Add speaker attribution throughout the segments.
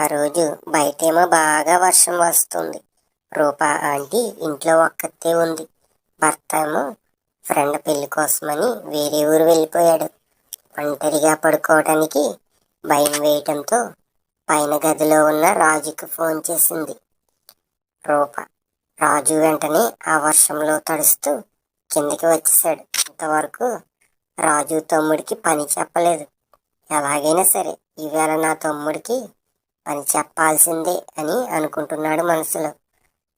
Speaker 1: ఆ రోజు బయటేమో బాగా వర్షం వస్తుంది. రూపా ఆంటీ ఇంట్లో ఒక్కతే ఉంది. భర్త ఏమో ఫ్రెండ్ పెళ్ళి కోసమని వేరే ఊరు వెళ్ళిపోయాడు. ఒంటరిగా పడుకోవడానికి భయం వేయటంతో పైన గదిలో ఉన్న రాజుకి ఫోన్ చేసింది. రూప రాజు వెంటనే ఆ వర్షంలో తడుస్తూ కిందకి వచ్చేసాడు ఇంతవరకు రాజు తమ్ముడికి పని చెప్పలేదు. ఎలాగైనా సరే ఈవేళ నా తమ్ముడికి అని చెప్పాల్సిందే అని అనుకుంటున్నాడు మనసులో.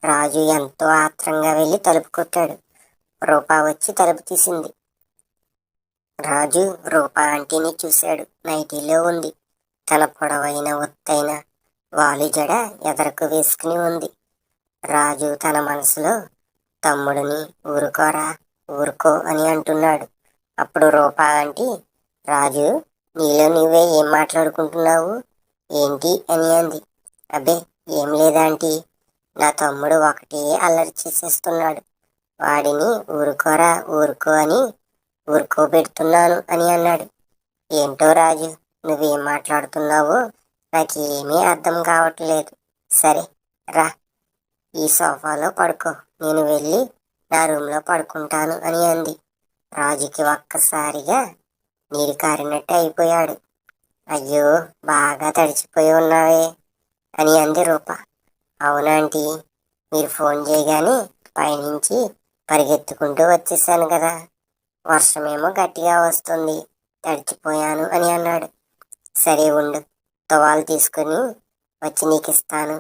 Speaker 1: రాజు ఎంతో ఆత్రంగా వెళ్ళి తలుపు కొట్టాడు. రూపా వచ్చి తలుపు తీసింది. రాజు రూపా ఆంటీని చూశాడు. నైటీలో ఉంది. తన పొడవైన ఒత్తైన వాలు జడ ఎదరకు వేసుకుని ఉంది. రాజు తన మనసులో తమ్ముడిని ఊరుకోరా ఊరుకో అని అంటున్నాడు. అప్పుడు రూపా ఆంటీ రాజు నీలో నువ్వే ఏం మాట్లాడుకుంటున్నావు? ఏంటి అని అంది. అబ్బే ఏం లేదాంటీ? నా తమ్ముడు ఒకటే అల్లరి చేసేస్తున్నాడు. వాడిని ఊరుకోరా ఊరుకో అని ఊరుకోబెడుతున్నాను అని అన్నాడు. ఏంటో రాజు నువ్వేం మాట్లాడుతున్నావో? నాకేమీ అర్థం కావట్లేదు. సరే రా. ఈ సోఫాలో పడుకో. నేను వెళ్ళి నా రూమ్లో పడుకుంటాను అని అంది. రాజుకి ఒక్కసారిగా నీరు కారినట్టు అయిపోయాడు. అయ్యో బాగా తడిచిపోయి ఉన్నావే అని అంది రూప. అవునాంటీ మీరు ఫోన్ చేయగానే పైనుంచి పరిగెత్తుకుంటూ వచ్చేసాను కదా. వర్షమేమో గట్టిగా వస్తుంది తడిచిపోయాను అని అన్నాడు. సరే ఉండు తువాలు తీసుకుని వచ్చి నీకు ఇస్తాను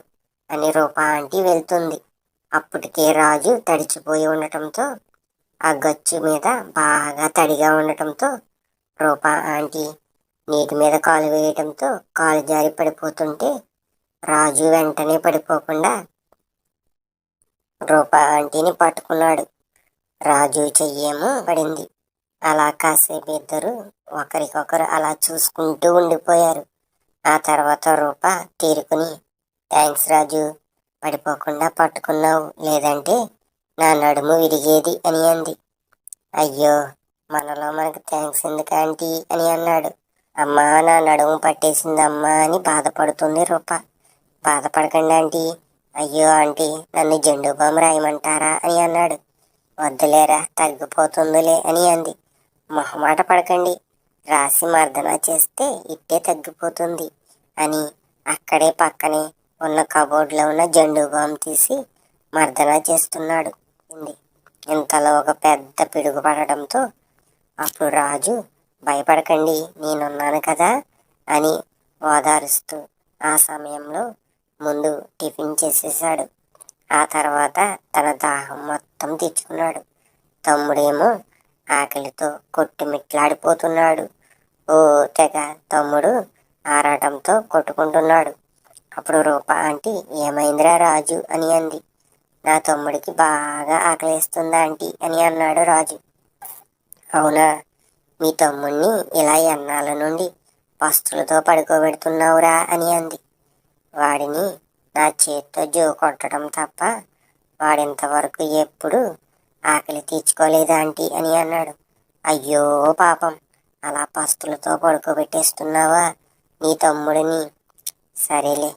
Speaker 1: అని రూపా ఆంటీ వెళ్తుంది. అప్పటికే రాజు తడిచిపోయి ఉండటంతో ఆ గచ్చు మీద బాగా తడిగా ఉండటంతో రూపా ఆంటీ నీటి మీద కాలు వేయటంతో కాలు జారి పడిపోతుంటే రాజు వెంటనే పడిపోకుండా రూపా ఆంటీని పట్టుకున్నాడు. రాజు చెయ్యేమో పడింది. అలా కాసేపు ఇద్దరు ఒకరికొకరు అలా చూసుకుంటూ ఉండిపోయారు. ఆ తర్వాత రూప తీరుకుని థ్యాంక్స్ రాజు పడిపోకుండా పట్టుకున్నావు. లేదంటే నా నడుము విరిగేది అని అంది. అయ్యో మనలో మనకు థ్యాంక్స్ ఎందుకు ఆంటీ అని అన్నాడు. అమ్మా నా నడుము పట్టేసిందమ్మా అని బాధపడుతుంది రూప. బాధపడకండి ఆంటీ. అయ్యో ఆంటీ నన్ను జెండు బామ్ రాయమంటారా అని అన్నాడు. వద్దులేరా తగ్గిపోతుందిలే అని అంది. మొహమాట పడకండి. రాసి మర్దన చేస్తే ఇట్టే తగ్గిపోతుంది అని అక్కడే పక్కనే ఉన్న కబోర్డ్లో ఉన్న జెండు బామ్ తీసి మర్దన చేస్తున్నాడు. ఇంతలో ఒక పెద్ద పిడుగు పడడంతో అప్పుడు రాజు భయపడకండి నేనున్నాను కదా అని ఓదారుస్తూ ఆ సమయంలో ముందు టిఫిన్ చేసేసాడు ఆ తర్వాత తన దాహం మొత్తం తెచ్చుకున్నాడు తమ్ముడేమో ఆకలితో కొట్టుమిట్లాడిపోతున్నాడు. ఓ తెగ తమ్ముడు ఆరాటంతో కొట్టుకుంటున్నాడు. అప్పుడు రూప ఆంటీ ఏమైందిరా రాజు? అని అంది. నా తమ్ముడికి బాగా ఆకలిస్తుందా ఆంటీ? అని అన్నాడు రాజు. అవునా? మీ తమ్ముణ్ణి ఇలా ఎన్నాళ్ళ నుండి పస్తులతో పడుకోబెడుతున్నావురా అని అంది. వాడిని నా చేత్తో జో కొట్టడం తప్ప వాడింతవరకు ఎప్పుడు ఆకలి తీర్చుకోలేదాంటి అని అన్నాడు. అయ్యో పాపం అలా పస్తులతో పడుకోబెట్టేస్తున్నావా నీ తమ్ముడిని? సరేలే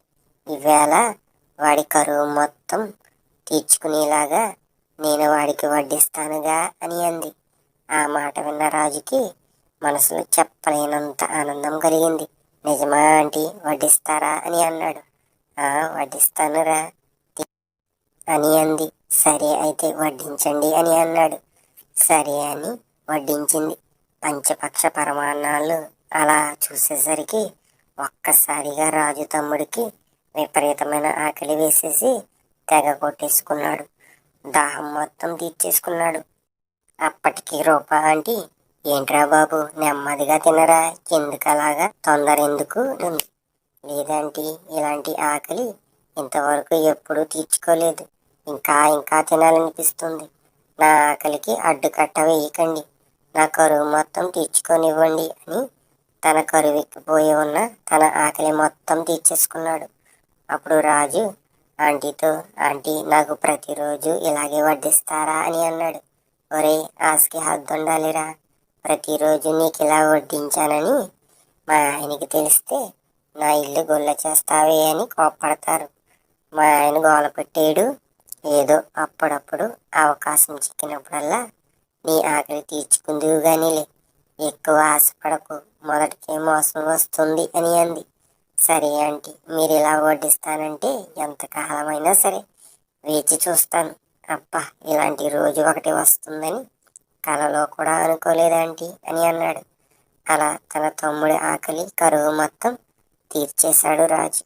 Speaker 1: ఈవేళ వాడి కరువు మొత్తం తీర్చుకునేలాగా నేను వాడికి వడ్డిస్తానుగా అని అంది. ఆ మాట విన్న రాజుకి మనసులో చెప్పలేనంత ఆనందం కలిగింది. నిజమా ఆంటీ వడ్డిస్తారా? అని అన్నాడు. ఆ వడ్డిస్తానురా అని అంది. సరే అయితే వడ్డించండి అని అన్నాడు. సరే అని వడ్డించింది. పంచపక్ష పరమాన్నాలు అలా చూసేసరికి ఒక్కసారిగా రాజు తమ్ముడికి విపరీతమైన ఆకలి వేసేసి తెగ కొట్టేసుకున్నాడు. దాహం మొత్తం తీర్చేసుకున్నాడు. అప్పటికి రూప ఆంటీ ఏంట్రా బాబు నెమ్మదిగా తినరా? ఎందుకు అలాగా? తొందర ఎందుకు? ఉంది లేదంటీ ఇలాంటి ఆకలి ఇంతవరకు ఎప్పుడూ తీర్చుకోలేదు. ఇంకా ఇంకా తినాలనిపిస్తుంది. నా ఆకలికి అడ్డుకట్ట వేయకండి. నా కరువు మొత్తం తీర్చుకొనివ్వండి అని తన కరువెక్కిపోయి ఉన్న తన ఆకలి మొత్తం తీర్చేసుకున్నాడు. అప్పుడు రాజు ఆంటీతో ఆంటీ నాకు ప్రతిరోజు ఇలాగే వడ్డిస్తారా? అని అన్నాడు. ఒరే ఆస్కి హద్దుండాలిరా ప్రతిరోజు నీకు ఇలా వడ్డించానని మా ఆయనకి తెలిస్తే నా ఇల్లు గొల్ల చేస్తావే అని కోప్పడతారు. మా ఆయన గోల పెట్టేడు. ఏదో అప్పుడప్పుడు అవకాశం చిక్కినప్పుడల్లా నీ ఆకలి తీర్చుకుందువు కానీలే ఎక్కువ ఆశపడకు. మొదటికే మోసం వస్తుంది అని అంది. సరే ఆంటీ మీరు ఇలా వడ్డిస్తానంటే ఎంతకాలమైనా సరే వేచి చూస్తాను. అబ్బా ఇలాంటి రోజు ఒకటి వస్తుందని కలలో కూడా అనుకోలేదాంటి అని అన్నాడు. అలా తన తమ్ముడి ఆకలి కరువు మొత్తం తీర్చేశాడు రాజు.